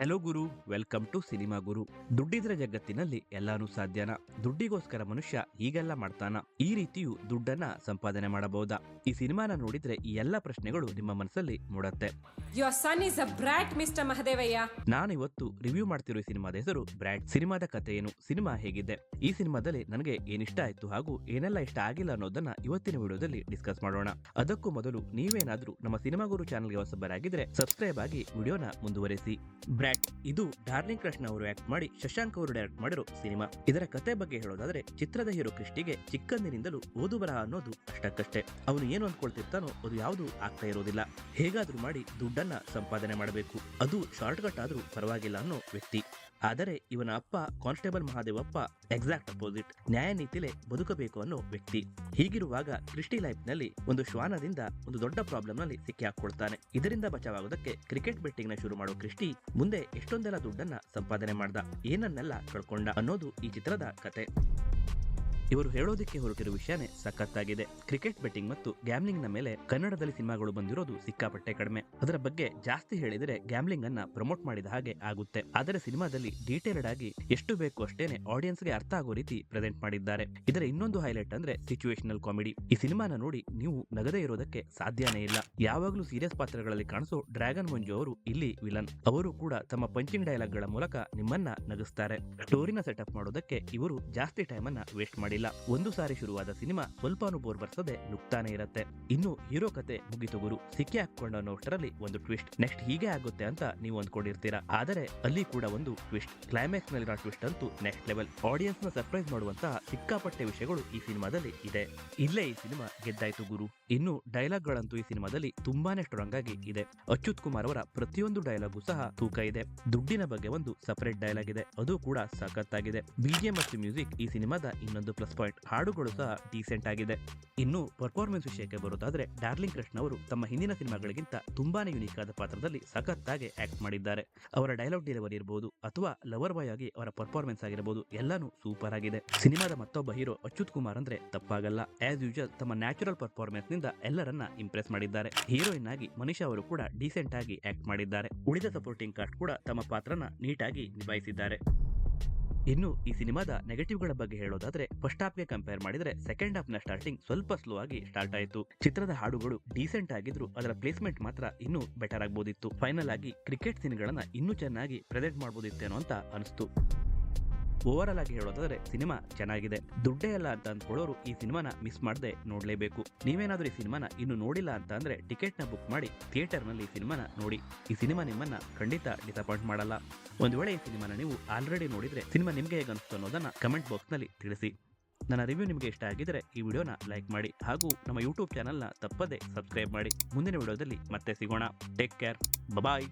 Hello guru welcome to cinema Guru ದುಡ್ಡಿದ್ರ ಜಗತ್ತಿನಲ್ಲಿ ಎಲ್ಲಾನು ಸಾಧ್ಯನ. ದುಡ್ಡಿಗೋಸ್ಕರ ಮನುಷ್ಯ ಹೀಗೆಲ್ಲ ಮಾಡ್ತಾನ. ಈ ರೀತಿಯು ದುಡ್ಡನ್ನ ಸಂಪಾದನೆ ಮಾಡಬಹುದಾ? ಈ ಸಿನಿಮಾನ ನೋಡಿದ್ರೆ ಈ ಎಲ್ಲ ಪ್ರಶ್ನೆಗಳು ನಿಮ್ಮ ಮನಸ್ಸಲ್ಲಿ ಮೂಡತ್ತೆ. Your son is a brat mister Mahadevaiah ನಾನು ಇವತ್ತು ರಿವ್ಯೂ ಮಾಡ್ತಿರೋ ಈ ಸಿನಿಮಾದ ಹೆಸರು ಬ್ರಾಟ್. ಸಿನಿಮಾದ ಕಥೆ ಏನು? ಸಿನಿಮಾ ಹೇಗಿದೆ? ಈ ಸಿನಿಮಾದಲ್ಲಿ ನನಗೆ ಏನಿಷ್ಟ ಆಯ್ತು ಹಾಗೂ ಏನೆಲ್ಲ ಇಷ್ಟ ಆಗಿಲ್ಲ ಅನ್ನೋದನ್ನ ಇವತ್ತಿನ ವಿಡಿಯೋದಲ್ಲಿ ಡಿಸ್ಕಸ್ ಮಾಡೋಣ. ಅದಕ್ಕೂ ಮೊದಲು ನೀವೇನಾದ್ರೂ ನಮ್ಮ ಸಿನಿಮಾ ಗುರು ಚಾನಲ್ಗೆ ಹೊಸಬರಾಗಿದ್ರೆ ಸಬ್ಸ್ಕ್ರೈಬ್ ಆಗಿ ವಿಡಿಯೋನ ಮುಂದುವರೆಸಿ. ಬ್ರ್ಯಾಡ್. ಇದು ಡಾರ್ಲಿಂಗ್ ಕೃಷ್ಣ ಅವರು ಆಕ್ಟ್ ಮಾಡಿ ಶಶಾಂಕ್ ಅವರು ಡೈರೆಕ್ಟ್ ಮಾಡಿರೋ ಸಿನಿಮಾ. ಇದರ ಕತೆ ಬಗ್ಗೆ ಹೇಳೋದಾದ್ರೆ ಚಿತ್ರದ ಹೀರೋ ಕೃಷ್ಣಿಗೆ ಚಿಕ್ಕಂದಿನಿಂದಲೂ ಓದು ಬರಹ ಅನ್ನೋದು ಅಷ್ಟಕ್ಕಷ್ಟೇ. ಅವನು ಏನು ಅನ್ಕೊಳ್ತಿರ್ತಾನೋ ಅದು ಯಾವುದು ಆಗ್ತಾ ಇರೋದಿಲ್ಲ. ಹೇಗಾದ್ರೂ ಮಾಡಿ ದುಡ್ಡನ್ನ ಸಂಪಾದನೆ ಮಾಡಬೇಕು. ಅದು ಶಾರ್ಟ್ ಕಟ್ ಆದ್ರೂ ಪರವಾಗಿಲ್ಲ ಅನ್ನೋ ವ್ಯಕ್ತಿ. ಆದರೆ ಇವನ ಅಪ್ಪ ಕಾನ್ಸ್ಟೇಬಲ್ ಮಹಾದೇವಪ್ಪ ಎಕ್ಸಾಕ್ಟ್ ಅಪೋಸಿಟ್ ನ್ಯಾಯ ನೀತಿಲೆ ಬದುಕಬೇಕು ಅನ್ನೋ ವ್ಯಕ್ತಿ. ಹೀಗಿರುವಾಗ ಕ್ರಿಸ್ಟಿ ಲೈಫ್ನಲ್ಲಿ ಒಂದು ಶ್ವಾನದಿಂದ ಒಂದು ದೊಡ್ಡ ಪ್ರಾಬ್ಲಮ್ನಲ್ಲಿ ಸಿಕ್ಕಿ ಹಾಕೊಳ್ತಾನೆ ಇದರಿಂದ ಬಚಾವಾಗೋದಕ್ಕೆ ಕ್ರಿಕೆಟ್ ಬೆಟ್ಟಿಂಗ್ನ ಶುರು ಮಾಡೋ ಕ್ರಿಸ್ಟಿ ಎಷ್ಟೊಂದೆಲ್ಲ ದುಡ್ಡನ್ನ ಸಂಪಾದನೆ ಮಾಡ್ದ ಏನನ್ನೆಲ್ಲ ಕಳ್ಕೊಂಡ ಅನ್ನೋದು ಈ ಚಿತ್ರದ ಕತೆ. ಇವರು ಹೇಳೋದಕ್ಕೆ ಹೊರಟಿರುವ ವಿಷಯನೇ ಸಖತ್ತಾಗಿದೆ. ಕ್ರಿಕೆಟ್ ಬೆಟ್ಟಿಂಗ್ ಮತ್ತು ಗ್ಯಾಮ್ಲಿಂಗ್ನ ಮೇಲೆ ಕನ್ನಡದಲ್ಲಿ ಸಿನಿಮಾಗಳು ಬಂದಿರೋದು ಸಿಕ್ಕಾಪಟ್ಟೆ ಕಡಿಮೆ. ಅದರ ಬಗ್ಗೆ ಜಾಸ್ತಿ ಹೇಳಿದರೆ ಗ್ಯಾಮ್ಲಿಂಗ್ ಅನ್ನ ಪ್ರಮೋಟ್ ಮಾಡಿದ ಹಾಗೆ ಆಗುತ್ತೆ. ಆದರೆ ಸಿನಿಮಾದಲ್ಲಿ ಡೀಟೇಲ್ಡ್ ಆಗಿ ಎಷ್ಟು ಬೇಕು ಅಷ್ಟೇನೆ ಆಡಿಯನ್ಸ್ಗೆ ಅರ್ಥ ಆಗೋ ರೀತಿ ಪ್ರೆಸೆಂಟ್ ಮಾಡಿದ್ದಾರೆ. ಇದರ ಇನ್ನೊಂದು ಹೈಲೈಟ್ ಅಂದ್ರೆ ಸಿಚುವೇಶನಲ್ ಕಾಮಿಡಿ ಈ ಸಿನಿಮಾನ ನೋಡಿ ನೀವು ನಗದೇ ಇರೋದಕ್ಕೆ ಸಾಧ್ಯನೇ ಇಲ್ಲ. ಯಾವಾಗಲೂ ಸೀರಿಯಸ್ ಪಾತ್ರಗಳಲ್ಲಿ ಕಾಣಿಸೋ ಡ್ರ್ಯಾಗನ್ ಮಂಜು ಅವರು ಇಲ್ಲಿ ವಿಲನ್ ಅವರು ಕೂಡ ತಮ್ಮ ಪಂಚಿಂಗ್ ಡೈಲಾಗ್ಗಳ ಮೂಲಕ ನಿಮ್ಮನ್ನ ನಗಿಸ್ತಾರೆ. ಸ್ಟೋರಿನ ಸೆಟಪ್ ಮಾಡೋದಕ್ಕೆ ಇವರು ಜಾಸ್ತಿ ಟೈಮ್ ಅನ್ನ ವೇಸ್ಟ್ ಮಾಡಿಲ್ಲ. ಒಂದು ಸಾರಿ ಶುರುವಾದ ಸಿನಿಮಾ ಸ್ವಲ್ಪನೂ ಬೋರ್ ಬರ್ಸದೆ ನುಗ್ತಾನೆ ಇರತ್ತೆ. ಇನ್ನು ಹೀರೋ ಕತೆ ಮುಗಿತು ಗುರು. ಸಿಕ್ಕಿ ಹಾಕೊಂಡ ಅನ್ನೋಷ್ಟರಲ್ಲಿ ಒಂದು ಟ್ವಿಸ್ಟ್ ನೆಕ್ಸ್ಟ್ ಹೀಗೆ ಆಗುತ್ತೆ ಅಂತ ನೀವು ಅಂದ್ಕೊಂಡಿರ್ತೀರಾ. ಆದರೆ ಅಲ್ಲಿ ಕೂಡ ಒಂದು ಟ್ವಿಸ್ಟ್ ಕ್ಲೈಮ್ಯಾಕ್ಸ್ ನಲ್ಲಿರೋ ಟ್ವಿಸ್ಟ್ ಅಂತೂ ನೆಕ್ಸ್ಟ್ ಲೆವೆಲ್ ಆಡಿಯನ್ಸ್ನ ಸರ್ಪ್ರೈಸ್ ಮಾಡುವಂತಹ ಸಿಕ್ಕಾಪಟ್ಟೆ ವಿಷಯಗಳು ಈ ಸಿನಿಮಾದಲ್ಲಿ ಇದೆ. ಇಲ್ಲೇ ಈ ಸಿನಿಮಾ ಗೆದ್ದಾಯ್ತು ಗುರು. ಇನ್ನು ಡೈಲಾಗ್ ಗಳಂತೂ ಈ ಸಿನಿಮಾದಲ್ಲಿ ತುಂಬಾನೇ ಸ್ಟ್ರಾಂಗ್ ಆಗಿ ಇದೆ. ಅಚ್ಯುತ್ ಕುಮಾರ್ ಅವರ ಪ್ರತಿಯೊಂದು ಡೈಲಾಗು ಸಹ ತೂಕ ಇದೆ. ದುಡ್ಡಿನ ಬಗ್ಗೆ ಒಂದು ಸಪರೇಟ್ ಡೈಲಾಗ್ ಇದೆ. ಅದು ಕೂಡ ಸಖತ್ತಾಗಿದೆ. ಬಿಜಿಎಂ ಮತ್ತು ಮ್ಯೂಸಿಕ್ ಈ ಸಿನಿಮಾದ ಇನ್ನೊಂದು ಪ್ಲಸ್ ಪಾಯಿಂಟ್ ಹಾಡುಗಳು ಸಹ ಡೀಸೆಂಟ್ ಆಗಿದೆ. ಇನ್ನು ಪರ್ಫಾರ್ಮೆನ್ಸ್ ವಿಷಯಕ್ಕೆ ಬರೋದಾದ್ರೆ ಡಾರ್ಲಿಂಗ್ ಕೃಷ್ಣ ಅವರು ತಮ್ಮ ಹಿಂದಿನ ಸಿನಿಮಾಗಳಿಗಿಂತ ತುಂಬಾನೇ ಯುನೀಕ್ ಆದ ಪಾತ್ರದಲ್ಲಿ ಸಖತ್ತಾಗಿ ಆಕ್ಟ್ ಮಾಡಿದ್ದಾರೆ. ಅವರ ಡೈಲಾಗ್ ಡೆಲಿವರಿ ಇರಬಹುದು ಅಥವಾ ಲವರ್ ಬಾಯ್ ಆಗಿ ಅವರ ಪರ್ಫಾರ್ಮೆನ್ಸ್ ಆಗಿರಬಹುದು ಎಲ್ಲಾನು ಸೂಪರ್ ಆಗಿದೆ. ಸಿನಿಮಾದ ಮತ್ತೊಬ್ಬ ಹೀರೋ ಅಚ್ಯುತ್ ಕುಮಾರ್ ಅಂದ್ರೆ ತಪ್ಪಾಗಲ್ಲ. ಆಸ್ ಯೂಶಲ್ ತಮ್ಮ ನ್ಯಾಚುರಲ್ ಪರ್ಫಾರ್ಮೆನ್ಸ್ನಿಂದ ಎಲ್ಲರನ್ನ ಇಂಪ್ರೆಸ್ ಮಾಡಿದ್ದಾರೆ. ಹೀರೋಯಿನ್ ಆಗಿ ಮನಿಷಾ ಅವರು ಕೂಡ ಡೀಸೆಂಟ್ ಆಗಿ ಆಕ್ಟ್ ಮಾಡಿದ್ದಾರೆ. ಉಳಿದ ಸಪೋರ್ಟಿಂಗ್ ಕಾಸ್ಟ್ ಕೂಡ ತಮ್ಮ ಪಾತ್ರನ ನೀಟಾಗಿ ನಿಭಾಯಿಸಿದ್ದಾರೆ. ಇನ್ನು ಈ ಸಿನಿಮಾದ ನೆಗೆಟಿವ್ಗಳ ಬಗ್ಗೆ ಹೇಳೋದಾದ್ರೆ ಫಸ್ಟ್ ಹಾಫ್ಗೆ ಕಂಪೇರ್ ಮಾಡಿದ್ರೆ ಸೆಕೆಂಡ್ ಹಾಫ್ನ ಸ್ಟಾರ್ಟಿಂಗ್ ಸ್ವಲ್ಪ ಸ್ಲೋ ಆಗಿ ಸ್ಟಾರ್ಟ್ ಆಯಿತು. ಚಿತ್ರದ ಹಾಡುಗಳು ಡೀಸೆಂಟ್ ಆಗಿದ್ರು ಅದರ ಪ್ಲೇಸ್ಮೆಂಟ್ ಮಾತ್ರ ಇನ್ನೂ ಬೆಟರ್ ಆಗ್ಬೋದಿತ್ತು. ಫೈನಲ್ ಆಗಿ ಕ್ರಿಕೆಟ್ ಸೀನ್ಗಳನ್ನ ಇನ್ನೂ ಚೆನ್ನಾಗಿ ಪ್ರೆಸೆಂಟ್ ಮಾಡ್ಬೋದಿತ್ತೇನೋ ಅಂತ ಅನಿಸ್ತು. ಓವರ್ ಆಗಿ ಹೇಳೋದಾದ್ರೆ ಸಿನಿಮಾ ಚೆನ್ನಾಗಿದೆ. ದುಡ್ಡೇ ಅಲ್ಲ ಅಂತ ಅಂದ್ಕೊಳ್ಳೋರು ಈ ಸಿನಿಮಾನ ಮಿಸ್ ಮಾಡದೆ ನೋಡಲೇಬೇಕು. ನೀವೇನಾದ್ರೂ ಈ ಸಿನಿಮಾನ ಇನ್ನು ನೋಡಿಲ್ಲ ಅಂತ ಅಂದ್ರೆ ಟಿಕೆಟ್ನ ಬುಕ್ ಮಾಡಿ ಥಿಯೇಟರ್ನಲ್ಲಿ ಈ ಸಿನಿಮಾನ ನೋಡಿ. ಈ ಸಿನಿಮಾ ನಿಮ್ಮನ್ನ ಖಂಡಿತ ಡಿಸಪಾಯಿಂಟ್ ಮಾಡಲ್ಲ. ಒಂದು ವೇಳೆ ಈ ಸಿನಿಮಾನ ನೀವು ಆಲ್ರೆಡಿ ನೋಡಿದ್ರೆ ಸಿನಿಮಾ ನಿಮ್ಗೆ ಹೇಗೆ ಅನಿಸ್ತು ಅನ್ನೋದನ್ನ ಕಮೆಂಟ್ ಬಾಕ್ಸ್ನಲ್ಲಿ ತಿಳಿಸಿ. ನನ್ನ ರಿವ್ಯೂ ನಿಮಗೆ ಇಷ್ಟ ಆಗಿದ್ರೆ ಈ ವಿಡಿಯೋನ ಲೈಕ್ ಮಾಡಿ ಹಾಗೂ ನಮ್ಮ ಯೂಟ್ಯೂಬ್ ಚಾನಲ್ನ ತಪ್ಪದೇ ಸಬ್ಸ್ಕ್ರೈಬ್ ಮಾಡಿ. ಮುಂದಿನ ವಿಡಿಯೋದಲ್ಲಿ ಮತ್ತೆ ಸಿಗೋಣ. Take care bye